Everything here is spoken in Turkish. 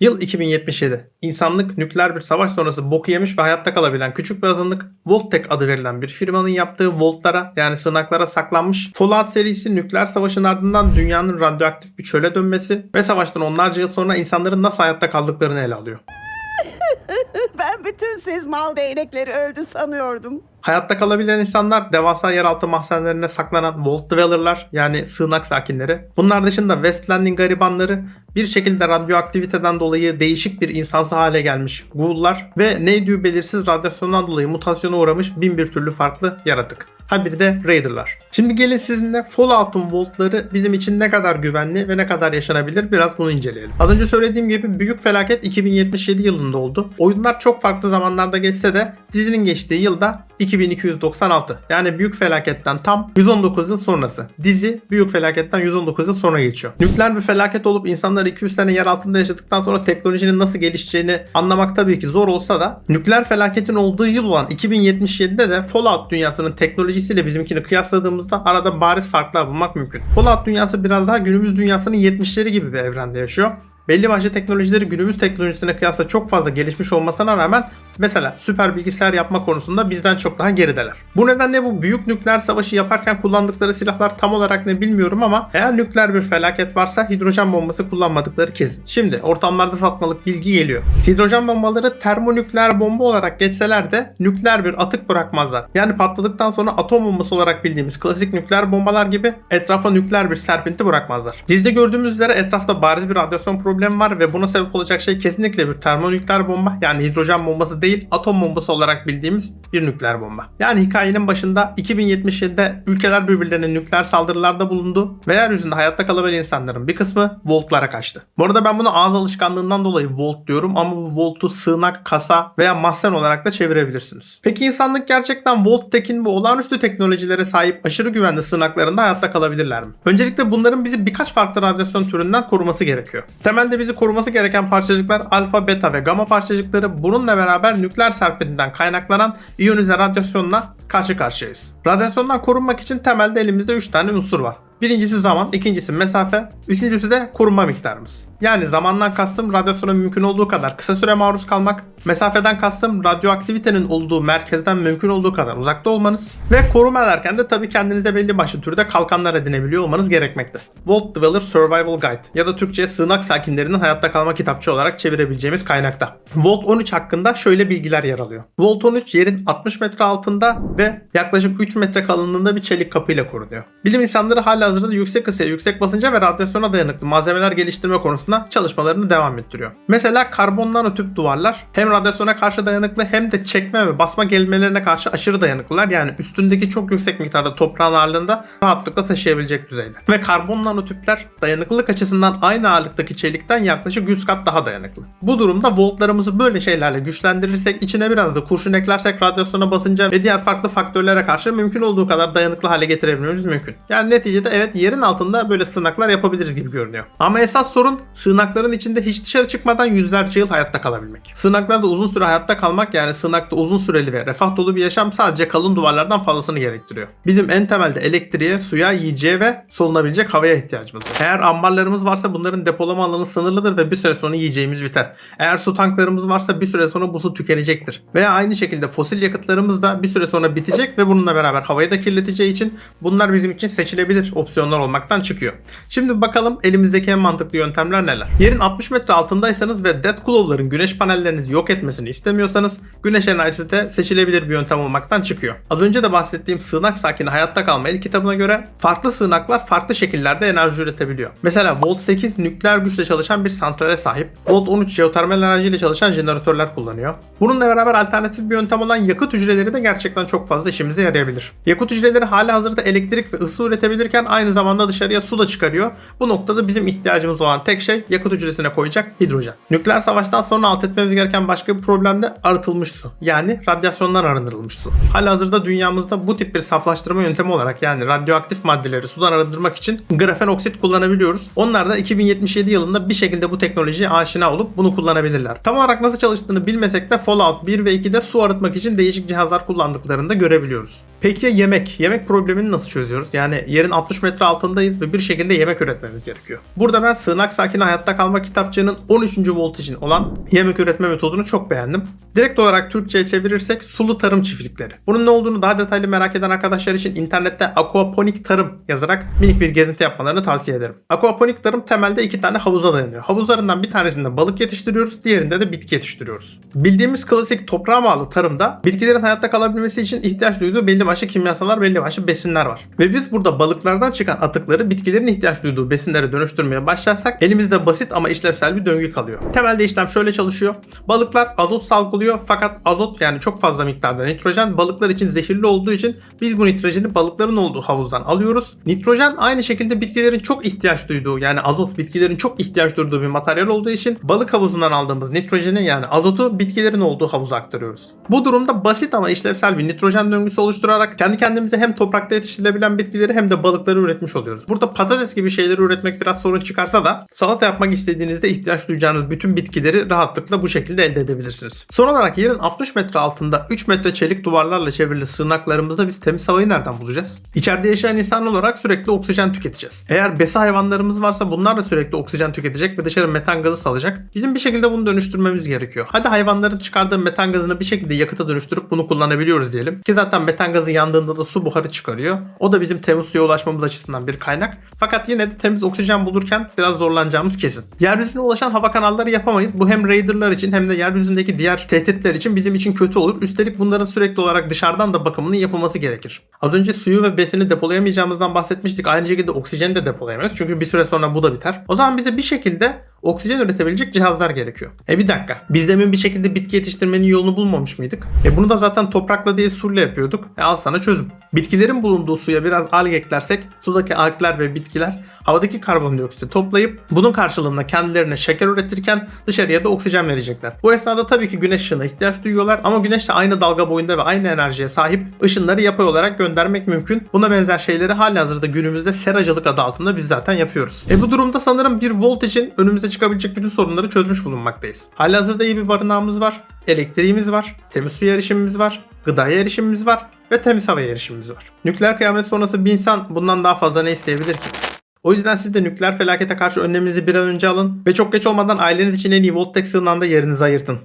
Yıl 2077. İnsanlık nükleer bir savaş sonrası boku yemiş ve hayatta kalabilen küçük bir azınlık Voltec adı verilen bir firmanın yaptığı voltlara yani sığınaklara saklanmış. Fallout serisi nükleer savaşın ardından dünyanın radyoaktif bir çöle dönmesi ve savaştan onlarca yıl sonra insanların nasıl hayatta kaldıklarını ele alıyor. Ben bütün siz mal değnekleri öldü sanıyordum. Hayatta kalabilen insanlar devasa yeraltı mahzenlerine saklanan Vault Dweller'lar yani sığınak sakinleri. Bunlar dışında West Landing garibanları bir şekilde radyoaktiviteden dolayı değişik bir insansı hale gelmiş ghoul'lar ve neydi belirsiz radyasyondan dolayı mutasyona uğramış bin bir türlü farklı yaratık. Ha bir de Raider'lar. Şimdi gelin sizinle Fallout'un Vault'ları bizim için ne kadar güvenli ve ne kadar yaşanabilir biraz bunu inceleyelim. Az önce söylediğim gibi büyük felaket 2077 yılında oldu. Oyunlar çok farklı zamanlarda geçse de dizinin geçtiği yılda 2296. Yani büyük felaketten tam 119 yıl sonrası. Dizi büyük felaketten 119 yıl sonra geçiyor. Nükleer bir felaket olup insanlar 200 sene yer altında yaşadıktan sonra teknolojinin nasıl gelişeceğini anlamak tabii ki zor olsa da nükleer felaketin olduğu yıl olan 2077'de de Fallout dünyasının teknolojisiyle bizimkini kıyasladığımızda arada bariz farklar bulmak mümkün. Fallout dünyası biraz daha günümüz dünyasının 70'leri gibi bir evrende yaşıyor. Belli başlı teknolojileri günümüz teknolojisine kıyasla çok fazla gelişmiş olmasına rağmen mesela süper bilgisayar yapma konusunda bizden çok daha gerideler. Bu nedenle bu büyük nükleer savaşı yaparken kullandıkları silahlar tam olarak ne bilmiyorum ama eğer nükleer bir felaket varsa hidrojen bombası kullanmadıkları kesin. Şimdi ortamlarda satmalık bilgi geliyor. Hidrojen bombaları termonükleer bomba olarak geçseler de nükleer bir atık bırakmazlar. Yani patladıktan sonra atom bombası olarak bildiğimiz klasik nükleer bombalar gibi etrafa nükleer bir serpinti bırakmazlar. Dizide gördüğümüz üzere etrafta bariz bir radyasyon problemi var ve buna sebep olacak şey kesinlikle bir termonükleer bomba yani hidrojen bombası değil atom bombası olarak bildiğimiz bir nükleer bomba. Yani hikayenin başında 2077'de ülkeler birbirlerine nükleer saldırılarda bulundu ve yeryüzünde hayatta kalabilen insanların bir kısmı voltlara kaçtı. Bu arada ben bunu ağız alışkanlığından dolayı volt diyorum ama bu voltu sığınak, kasa veya mahzen olarak da çevirebilirsiniz. Peki insanlık gerçekten Volttek'in bu olağanüstü teknolojilere sahip aşırı güvenli sığınaklarında hayatta kalabilirler mi? Öncelikle bunların bizi birkaç farklı radyasyon türünden koruması gerekiyor. Temelde bizi koruması gereken parçacıklar alfa, beta ve gamma parçacıkları bununla beraber nükleer serpintinden kaynaklanan iyonize radyasyonla karşı karşıyayız. Radyasyondan korunmak için temelde elimizde 3 tane unsur var. Birincisi zaman, ikincisi mesafe, üçüncüsü de korunma miktarımız. Yani zamandan kastım radyasyona mümkün olduğu kadar kısa süre maruz kalmak, mesafeden kastım radyoaktivitenin olduğu merkezden mümkün olduğu kadar uzakta olmanız ve koruma ederken de tabii kendinize belli başlı türde kalkanlar edinebiliyor olmanız gerekmekte. Vault Dweller Survival Guide ya da Türkçe sığınak sakinlerinin hayatta kalma kitapçı olarak çevirebileceğimiz kaynakta. Vault 13 hakkında şöyle bilgiler yer alıyor. Vault 13 yerin 60 metre altında ve yaklaşık 3 metre kalınlığında bir çelik kapıyla korunuyor. Bilim insanları hala hazırda yüksek ısıya, yüksek basınca ve radyasyona dayanıklı malzemeler geliştirme konusunda çalışmalarını devam ettiriyor. Mesela karbon nanotüp duvarlar hem radyasyona karşı dayanıklı hem de çekme ve basma gelmelerine karşı aşırı dayanıklılar. Yani üstündeki çok yüksek miktarda toprağın ağırlığında rahatlıkla taşıyabilecek düzeyde. Ve karbon nanotüpler dayanıklılık açısından aynı ağırlıktaki çelikten yaklaşık 100 kat daha dayanıklı. Bu durumda voltlarımızı böyle şeylerle güçlendirirsek içine biraz da kurşun eklersek radyasyona basınca ve diğer farklı faktörlere karşı mümkün olduğu kadar dayanıklı hale getirebilmemiz mümkün. Yani neticede evet yerin altında böyle sığınaklar yapabiliriz gibi görünüyor. Ama esas sorun sığınakların içinde hiç dışarı çıkmadan yüzlerce yıl hayatta kalabilmek. Sığınaklarda uzun süre hayatta kalmak yani sığınakta uzun süreli ve refah dolu bir yaşam sadece kalın duvarlardan fazlasını gerektiriyor. Bizim en temelde elektriğe, suya, yiyeceğe ve solunabilecek havaya ihtiyacımız var. Eğer ambarlarımız varsa bunların depolama alanı sınırlıdır ve bir süre sonra yiyeceğimiz biter. Eğer su tanklarımız varsa bir süre sonra bu su tükenecektir. Veya aynı şekilde fosil yakıtlarımız da bir süre sonra bitecek ve bununla beraber havayı da kirleteceği için bunlar bizim için seçilebilir opsiyonlar olmaktan çıkıyor. Şimdi bakalım elimizdeki en mantıklı yöntemler neler? Yerin 60 metre altındaysanız ve Dead Glow'ların güneş panellerinizi yok etmesini istemiyorsanız güneş enerjisi de seçilebilir bir yöntem olmaktan çıkıyor. Az önce de bahsettiğim sığınak sakini hayatta kalma el kitabına göre farklı sığınaklar farklı şekillerde enerji üretebiliyor. Mesela Volt 8 nükleer güçle çalışan bir santrale sahip. Volt 13 jeotermal enerjiyle çalışan jeneratörler kullanıyor. Bununla beraber alternatif bir yöntem olan yakıt hücreleri de gerçekten çok fazla işimize yarayabilir. Yakıt hücreleri hala hazırda elektrik ve ısı üretebilirken aynı zamanda dışarıya su da çıkarıyor. Bu noktada bizim ihtiyacımız olan tek şey yakıt hücresine koyacak hidrojen. Nükleer savaştan sonra alt etmemiz gereken başka başka bir problem de arıtılmış su. Yani radyasyondan arındırılmış su. Halihazırda dünyamızda bu tip bir saflaştırma yöntemi olarak yani radyoaktif maddeleri sudan arındırmak için grafen oksit kullanabiliyoruz. Onlar da 2077 yılında bir şekilde bu teknolojiye aşina olup bunu kullanabilirler. Tam olarak nasıl çalıştığını bilmesek de Fallout 1 ve 2'de su arıtmak için değişik cihazlar kullandıklarını da görebiliyoruz. Peki ya yemek? Yemek problemini nasıl çözüyoruz? Yani yerin 60 metre altındayız ve bir şekilde yemek üretmemiz gerekiyor. Burada ben Sığınak Sakin Hayatta Kalma kitapçığının 13. voltajın olan yemek üretme metodunu çok beğendim. Direkt olarak Türkçe'ye çevirirsek sulu tarım çiftlikleri. Bunun ne olduğunu daha detaylı merak eden arkadaşlar için internette aquaponik tarım yazarak minik bir gezinti yapmalarını tavsiye ederim. Aquaponik tarım temelde iki tane havuza dayanıyor. Havuzlarından bir tanesinde balık yetiştiriyoruz, diğerinde de bitki yetiştiriyoruz. Bildiğimiz klasik toprağa bağlı tarımda bitkilerin hayatta kalabilmesi için ihtiyaç duyduğu belli başlı kimyasallar, belli başlı besinler var. Ve biz burada balıklardan çıkan atıkları bitkilerin ihtiyaç duyduğu besinlere dönüştürmeye başlarsak elimizde basit ama işlevsel bir döngü kalıyor. Temelde işlem şöyle çalışıyor. Balıklar azot salgılıyor fakat azot yani çok fazla miktarda nitrojen balıklar için zehirli olduğu için biz bu nitrojeni balıkların olduğu havuzdan alıyoruz. Nitrojen aynı şekilde bitkilerin çok ihtiyaç duyduğu yani azot bitkilerin çok ihtiyaç duyduğu bir materyal olduğu için balık havuzundan aldığımız nitrojeni yani azotu bitkilerin olduğu havuza aktarıyoruz. Bu durumda basit ama işlevsel bir nitrojen döngüsü oluşturarak kendi kendimize hem toprakta yetiştirilebilen bitkileri hem de balıkları üretmiş oluyoruz. Burada patates gibi şeyleri üretmek biraz sorun çıkarsa da salata yapmak istediğinizde ihtiyaç duyacağınız bütün bitkileri rahatlıkla bu şekilde elde edebilirsiniz. Son olarak yerin 60 metre altında 3 metre çelik duvarlarla çevrili sığınaklarımızda biz temiz havayı nereden bulacağız? İçeride yaşayan insan olarak sürekli oksijen tüketeceğiz. Eğer besi hayvanlarımız varsa bunlar da sürekli oksijen tüketecek ve dışarı metan gazı salacak. Bizim bir şekilde bunu dönüştürmemiz gerekiyor. Hadi hayvanların çıkardığı metan gazını bir şekilde yakıta dönüştürüp bunu kullanabiliyoruz diyelim. Ki zaten metan gazı yandığında da su buharı çıkarıyor. O da bizim temiz suya ulaşmamız açısından bir kaynak. Fakat yine de temiz oksijen bulurken biraz zorlanacağımız kesin. Yeryüzüne ulaşan hava kanalları yapamayız. Bu hem raiderlar için hem de yeryüzündeki diğer tehditler için bizim için kötü olur. Üstelik bunların sürekli olarak dışarıdan da bakımının yapılması gerekir. Az önce suyu ve besini depolayamayacağımızdan bahsetmiştik. Aynı şekilde oksijeni de depolayamayız. Çünkü bir süre sonra bu da biter. O zaman bize bir şekilde oksijen üretebilecek cihazlar gerekiyor. E bir dakika. Biz demin bir şekilde bitki yetiştirmenin yolunu bulmamış mıydık? E bunu da zaten toprakla değil suyla yapıyorduk. E al sana çözüm. Bitkilerin bulunduğu suya biraz alg eklersek sudaki algler ve bitkiler havadaki karbondioksiti toplayıp bunun karşılığında kendilerine şeker üretirken dışarıya da oksijen verecekler. Bu esnada tabii ki güneş ışığına ihtiyaç duyuyorlar ama güneşle aynı dalga boyunda ve aynı enerjiye sahip ışınları yapay olarak göndermek mümkün. Buna benzer şeyleri halihazırda günümüzde seracılık adı altında biz zaten yapıyoruz. E bu durumda sanırım bir volt için önümüze çıkabilecek bütün sorunları çözmüş bulunmaktayız. Halihazırda iyi bir barınağımız var, elektriğimiz var, temiz suya erişimimiz var, gıdaya erişimimiz var ve temiz havaya erişimimiz var. Nükleer kıyamet sonrası bir insan bundan daha fazla ne isteyebilir ki? O yüzden siz de nükleer felakete karşı önleminizi bir an önce alın ve çok geç olmadan aileniz için en iyi Volttek sığınağında yerinizi ayırtın.